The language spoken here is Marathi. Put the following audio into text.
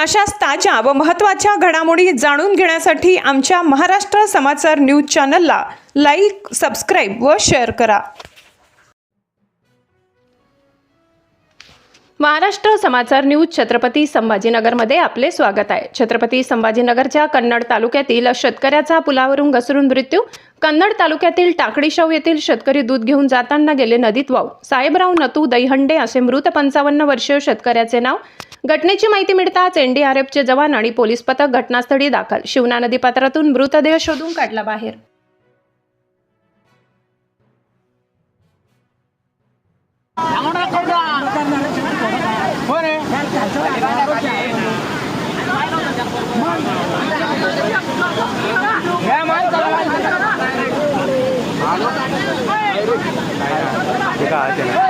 अशाच ताज्या व महत्त्वाच्या घडामोडी जाणून घेण्यासाठी आमच्या महाराष्ट्र समाचार न्यूज चॅनलला लाईक सबस्क्राईब व शेअर करा. महाराष्ट्र समाचार न्यूज छत्रपती संभाजीनगरमध्ये आपले स्वागत आहे. छत्रपती संभाजीनगरच्या कन्नड तालुक्यातील शेतकऱ्याचा पुलावरून घसरून मृत्यू. कन्नड तालुक्यातील टाकडीशव येथील शेतकरी दूध घेऊन जाताना गेले नदीत वाहून साहेबराव नतू दहीहंडे असे मृत पंचावन्न वर्षीय शेतकऱ्याचे नाव. घटनेची माहिती मिळताच एनडीआरएफचे जवान आणि पोलीस पथक घटनास्थळी दाखल. शिवना नदी पात्रातून मृतदेह शोधून काढला बाहेर. वडा